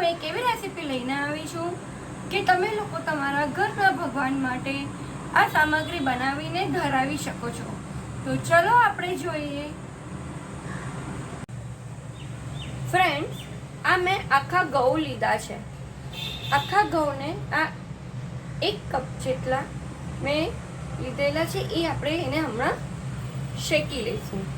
હું એક એવી રેસીપી લઈને આવી છું કે તમે લોકો તમારા ઘરના ભગવાન માટે આ સામગ્રી બનાવીને ધરાવી શકો છો? તો ચલો આપણે જોઈએ. ફ્રેન્ડ્સ આ મેં આખા ઘઉં લીધા છે. આખા ઘઉંને આ એક કપ જેટલા મેં લીધેલા છે, એ આપણે એને હમણાં શેકી લઈશું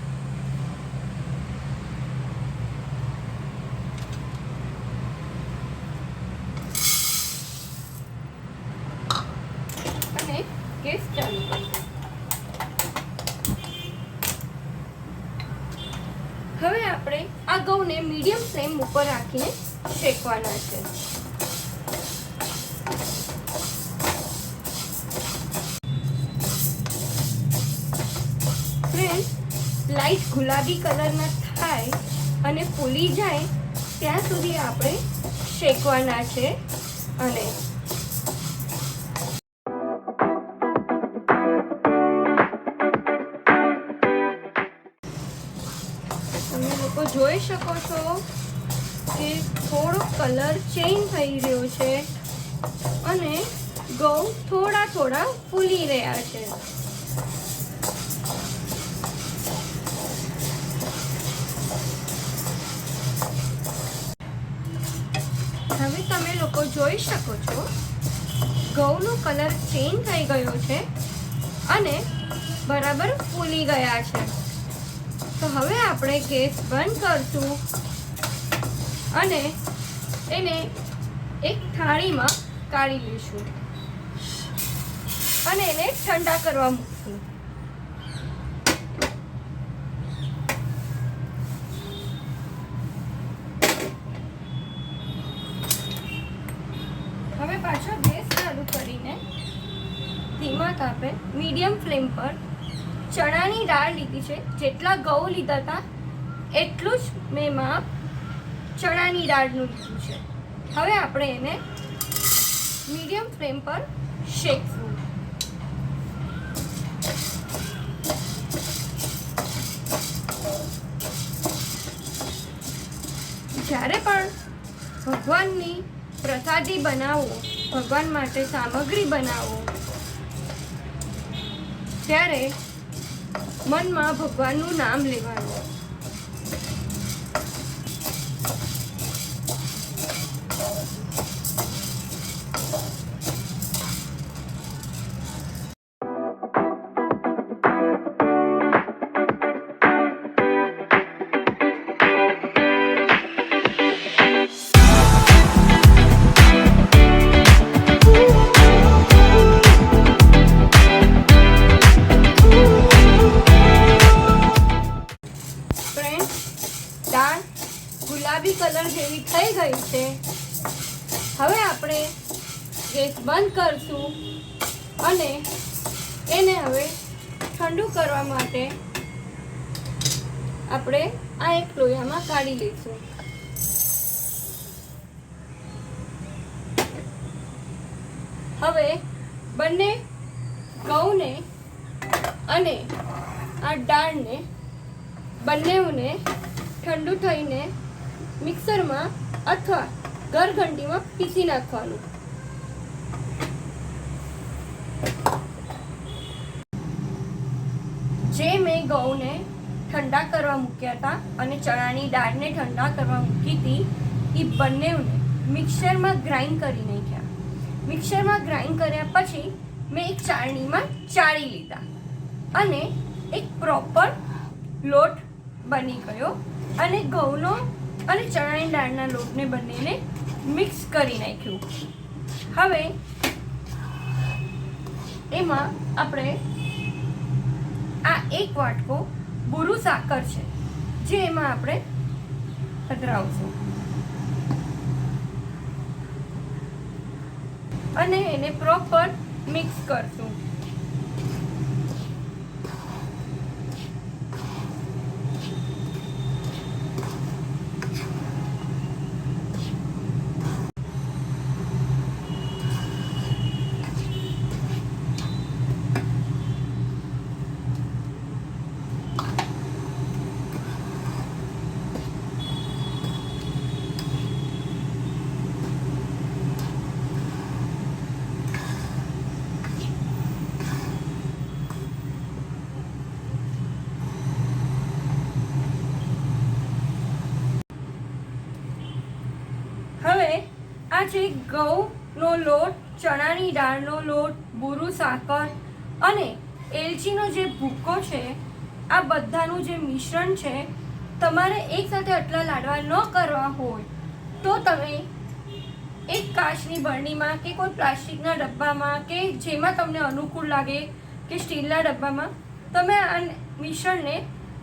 અને ગેસ ચાલુ કરીશું હવે આપણે આ ઘઉંને મીડિયમ ફ્લેમ ઉપર રાખીને શેકવાના છે. ફ્રેન્ડ લાઈટ ગુલાબી કલરના થાય અને ફૂલી જાય, ત્યાં સુધી આપણે શેકવાના છે અને જોઈ શકો છો કે થોડો કલર ચેન્જ થઈ રહ્યો છે અને ઘઉં થોડા થોડા ફૂલી રહ્યા છે. હવે તમે લોકો જોઈ શકો છો ઘઉંનો કલર ચેન્જ થઈ ગયો છે અને બરાબર ફૂલી ગયા છે. તો હવે આપણે ગેસ બંધ કરશું અને એને એક થાળીમાં કાઢી લઈશું. અને એને ઠંડા કરવા મૂકશું. હવે પાછો ગેસ ચાલુ કરીને ધીમા તાપે મીડિયમ ફ્લેમ પર ચણાની દાળ લીધી છે. જેટલા ઘઉં લીધા હતા, એટલું જ મેં માપ ચણાની દાળનું લીધું છે. હવે આપણે એને મીડિયમ ફ્લેમ પર શેકવું. જ્યારે પણ ભગવાનની પ્રસાદી બનાવો, ભગવાન માટે સામગ્રી બનાવો, ત્યારે મનમાં ભગવાનનું નામ લેવાનું. ગુલાબી કલર જેવી થઈ ગઈ છે. હવે આપણે ગેસ બંધ કરશું અને એને હવે ઠંડુ કરવા માટે આપણે આ એક લોહીમાં કાઢી લઈશું. હવે બંને ઘઉંને અને આ દાળને બંનેઓને ઠંડુ થઈને મિક્સરમાં અથવા ઘરઘંટીમાં પીસી નાખવાનું. જે મેં ઘઉંને ઠંડા કરવા મૂક્યા હતા અને ચણાની દાળને ઠંડા કરવા મૂકી હતી એ બંનેને મિક્સરમાં ગ્રાઇન્ડ કરી નાખ્યા. મિક્સરમાં ગ્રાઇન્ડ કર્યા પછી મેં એક ચાળણીમાં ચાળી લીધા અને એક પ્રોપર લોટ બની ગયો અને ઘઉંનો અને ચણાની દાળના લોટને બંનેને મિક્સ કરી નાખ્યું. હવે એમાં આપણે આ એક વાટકો બુરુ સાકર છે, જે એમાં આપણે પધરાવશું અને એને પ્રોપર મિક્સ કરશું. આ છે ઘઉંનો લોટ, ચણાની દાળનો લોટ, બુરું સાકર અને એલચીનો જે ભૂકો છે, આ બધાનું જે મિશ્રણ છે, તમારે એકસાથે આટલા લાડવા ન કરવા હોય, તો તમે એક કાચની બરણીમાં કે કોઈ પ્લાસ્ટિકના ડબ્બામાં કે જેમાં તમને અનુકૂળ લાગે કે સ્ટીલના ડબ્બામાં, તમે આ મિશ્રણને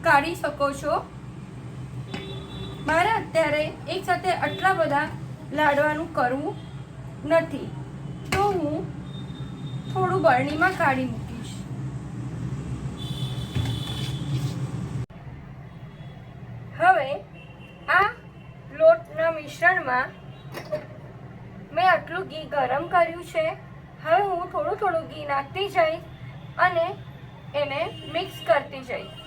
કાઢી શકો છો. મારે અત્યારે એકસાથે આટલા બધા લાડવાનું કરવું નથી. તો હું થોડું બરણીમાં કાઢી મૂકીશ. હવે આ લોટના મિશ્રણમાં મેં આટલું ઘી ગરમ કર્યું છે. હવે હું થોડું થોડું ઘી નાખતી જઈશ અને એને મિક્સ કરતી જઈશ.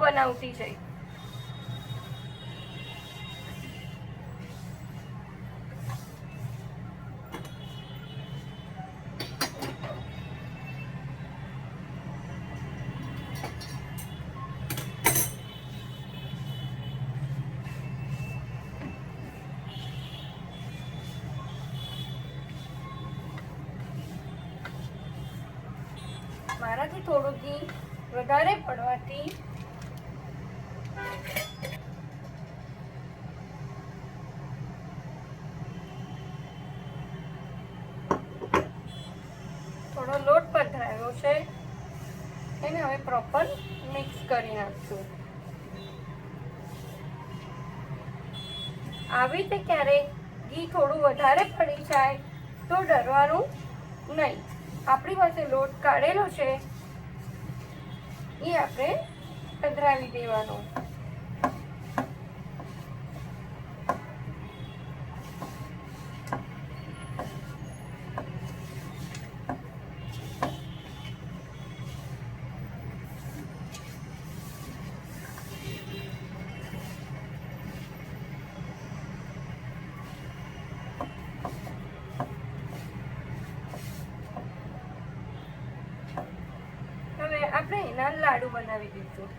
બનાવતી જઈશ મારાથી થોડું ઘી વધારે પડવાથી થોડો લોટ પધરાયો છે. એને હવે પ્રોપર મિક્સ કરી નાખશું. આવી રીતે ક્યારેક ઘી થોડું વધારે પડી જાય તો ડરવાનું નહીં. આપણી પાસે લોટ કાઢેલો છે. એ આપણે પધરાવી દેવાનો હવે આપણે એના લાડુ બનાવી દઈશું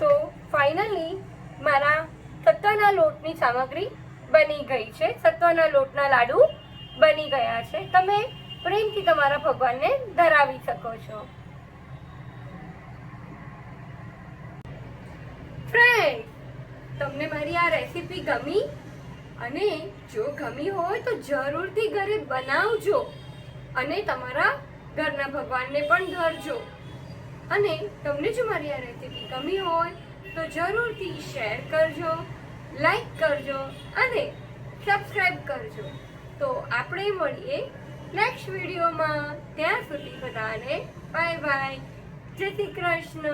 તો ફાઇનલી મારા સત્વાના લોટની સામગ્રી બની ગઈ છે. સત્વના લોટના લાડુ બની ગયા છે. તમે પ્રેમથી તમારા ભગવાનને ધરાવી શકો છો. ફ્રેન્ડ તમને મારી આ રેસીપી ગમી? અને જો ગમી હોય તો જરૂરથી ઘરે બનાવજો. અને તમારા ઘરના ભગવાનને પણ ધરજો. અને તમને જો મારી આ રેસીપી ગમી હોય તો જરૂરથી શેર કરજો. લાઈક કરજો અને સબસ્ક્રાઈબ કરજો. તો આપણે મળીએ નેક્સ્ટ વિડીયોમાં. ત્યાં સુધી બધાને બાય બાય. જય શ્રી કૃષ્ણ.